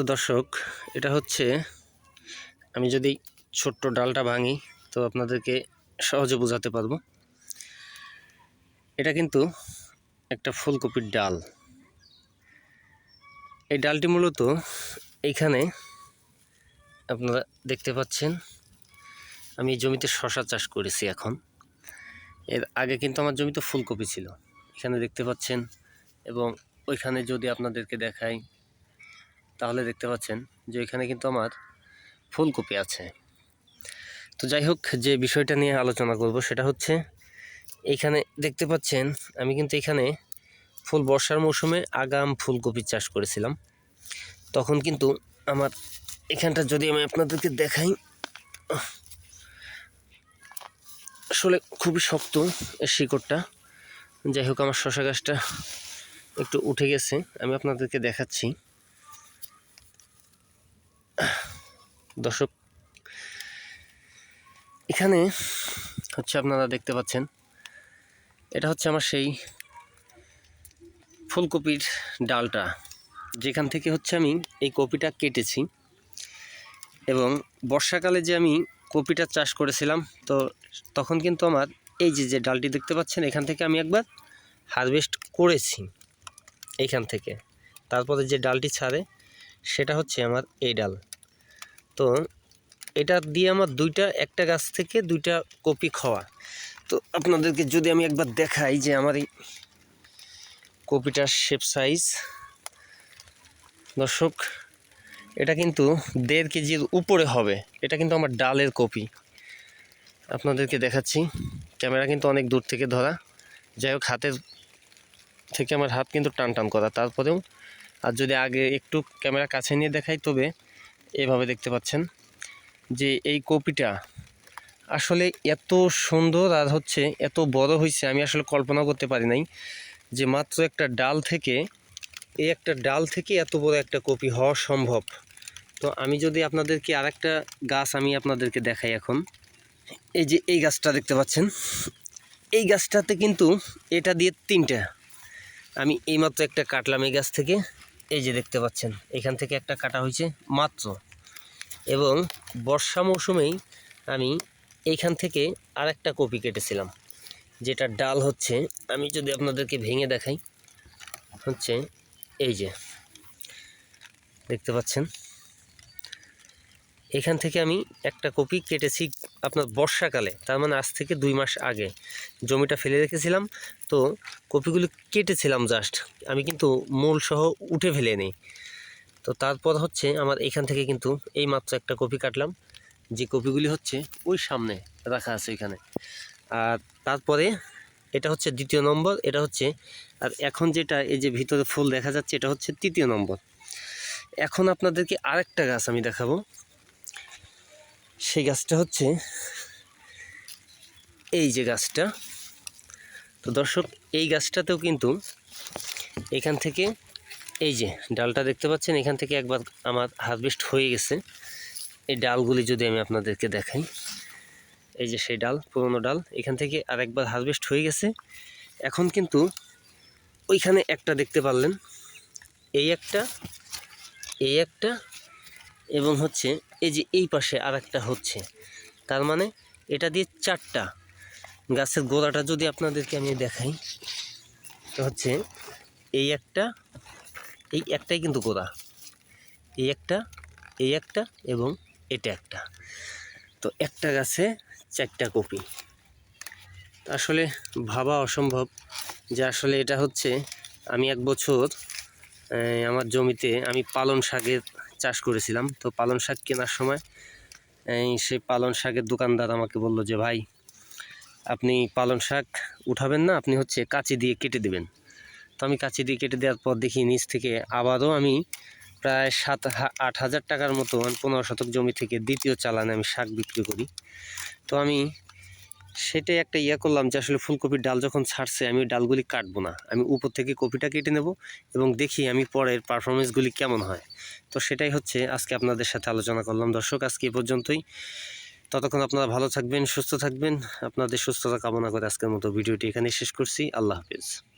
তো দর্শক, এটা হচ্ছে, আমি যদি ছোট্ট ডালটা ভাঙি, তো আপনাদেরকে সহজে বোঝাতে পারব। এটা কিন্তু একটা ফুলকপির ডাল। এই ডালটি মূলত এইখানে আপনারা দেখতে পাচ্ছেন, আমি জমিতে শশা চাষ করেছি এখন। এর আগে কিন্তু আমার জমিতে ফুলকপি ছিল। এখানে দেখতে পাচ্ছেন, এবং ওইখানে যদি আপনাদেরকে দেখাই তাহলে দেখতে পাচ্ছেন যে এখানে কিন্তু আমার ফুলকপি আছে। তো যাই হোক, যে বিষয়টা নিয়ে আলোচনা করব সেটা হচ্ছে এইখানে দেখতে পাচ্ছেন আমি কিন্তু এখানে ফুল বর্ষার মৌসুমে আগাম ফুলকপি চাষ করেছিলাম। তখন কিন্তু আমার এখানটা যদি আমি আপনাদেরকে দেখাই, আসলে খুবই শক্ত শিকড়টা। যাই হোক, আমার শশা গাছটা একটু উঠে গেছে, আমি আপনাদেরকে দেখাচ্ছি। দর্শক, এখানে হচ্ছে আপনারা দেখতে পাচ্ছেন, এটা হচ্ছে আমার সেই ফুলকপির ডালটা। যেখান থেকে হচ্ছে আমি এই কপিটা কেটেছি এবং বর্ষাকালে যে আমি কপিটা চাষ করেছিলাম, তো তখন কিন্তু আমার এই যে যে ডালটি দেখতে পাচ্ছেন, এখান থেকে আমি একবার হারভেস্ট করেছি এইখান থেকে। তারপরে যে ডালটি ছাড়ে, সেটা হচ্ছে আমার এই ডাল। তো এটা দিয়ে আমার দুইটা, একটা গাছ থেকে দুইটা কপি খাওয়া। তো আপনাদেরকে যদি আমি একবার দেখাই যে আমার এই কপিটার শেপ সাইজ দর্শক, এটা কিন্তু দেড় কেজির উপরে হবে। এটা কিন্তু আমার ডালের কপি। আপনাদেরকে দেখাচ্ছি। ক্যামেরা কিন্তু অনেক দূর থেকে ধরা। যাই হোক, হাতের থেকে আমার হাত কিন্তু টান টান করা। তারপরেও, আর যদি আগে একটু ক্যামেরা কাছে নিয়ে দেখাই, তবে এভাবে দেখতে পাচ্ছেন যে এই কপিটা আসলে এত সুন্দর আর হচ্ছে এত বড় হয়েছে আমি আসলে কল্পনা করতে পারি নাই যে মাত্র একটা ডাল থেকে, এই একটা ডাল থেকে এত বড় একটা কপি হওয়া সম্ভব। তো আমি যদি আপনাদেরকে আরেকটা গাছ আমি আপনাদেরকে দেখাই এখন। এই যে এই গাছটা দেখতে পাচ্ছেন, এই গাছটাতে কিন্তু এটা দিয়ে তিনটা। আমি এইমাত্র একটা কাটলাম এই গাছ থেকে। এই যে দেখতে পাচ্ছেন, এখান থেকে একটা কাটা হয়েছে মাত্র। এবং বর্ষা মৌসুমেই আমি এইখান থেকে আরেকটা কপি কেটেছিলাম, যেটা ডাল হচ্ছে। আমি যদি আপনাদেরকে ভেঙে দেখাই, হচ্ছে এই যে, দেখতে পাচ্ছেন? এখান থেকে আমি একটা কপি কেটেছি আপনার বর্ষাকালে, তার মানে আজ থেকে দুই মাস আগে। জমিটা ফেলে রেখেছিলাম, তো কপিগুলি কেটেছিলাম জাস্ট আমি কিন্তু মূল সহ উঠে ফেলে নিই। তো তারপর হচ্ছে আমার এখান থেকে কিন্তু এই মাত্র একটা কপি কাটলাম, যে কপিগুলি হচ্ছে ওই সামনে রাখা আছে ওইখানে আর তারপরে এটা হচ্ছে দ্বিতীয় নম্বর, এটা হচ্ছে, আর এখন যেটা এই যে ভিতরে ফুল দেখা যাচ্ছে, এটা হচ্ছে তৃতীয় নম্বর। এখন আপনাদেরকে আরেকটা গাছ আমি দেখাবো। সেই গাছটা হচ্ছে এই যে গাছটা। তো দর্শক, এই গাছটাতেও কিন্তু এখান থেকে এই যে ডালটা দেখতে পাচ্ছেন, এখান থেকে একবার আমার হারভেস্ট হয়ে গেছে। এই ডালগুলি যদি আমি আপনাদেরকে দেখাই, এই যে সেই ডাল, পুরনো ডাল, এখান থেকে আর একবার হারভেস্ট হয়ে গেছে। এখন কিন্তু ওইখানে একটা দেখতে পারলেন, এই একটা এই একটা এবং হচ্ছে এই যে এই পাশে আর একটা হচ্ছে। তার মানে এটা দিয়ে চারটা গাছের গোড়াটা যদি আপনাদেরকে আমি দেখাই তো হচ্ছে এই একটা, এই একটাই কিন্তু গোড়া। এই একটা এই একটা এবং এটা একটা। তো একটা গাছে চারটা কপি। আসলে ভাবা অসম্ভব যে আসলে এটা হচ্ছে আমি এক বছর আমার জমিতে আমি পালন শাকের চাষ করেছিলাম। তো পালন শাক কেনার সময় সেই পালন শাকের দোকানদার আমাকে বলল যে, ভাই, আপনি পালন শাক উঠাবেন না, আপনি হচ্ছে কাঁচি দিয়ে কেটে দেবেন। তো আমি কাঁচি দিয়ে কেটে দেওয়ার পর দেখি নিচ থেকে আবারও আমি প্রায় সাত আট হাজার টাকার মতো পনেরো শতক জমি থেকে দ্বিতীয় চালানে আমি শাক বিক্রি করি। তো আমি সেটাই একটা ইয়া করলাম যে আসলে ফুলকপির ডাল যখন ছাড়ছে, আমি ডালগুলি কাটবো না। আমি উপর থেকে কপিটা কেটে নেব এবং দেখি আমি পরের পারফরমেন্সগুলি কেমন হয়। তো সেটাই হচ্ছে, আজকে আপনাদের সাথে আলোচনা করলাম। দর্শক, আজকে এ পর্যন্তই। ততক্ষণ আপনারা ভালো থাকবেন, সুস্থ থাকবেন। আপনাদের সুস্থতা কামনা করে আজকের মতো ভিডিওটি এখানে শেষ করছি। আল্লাহ হাফিজ।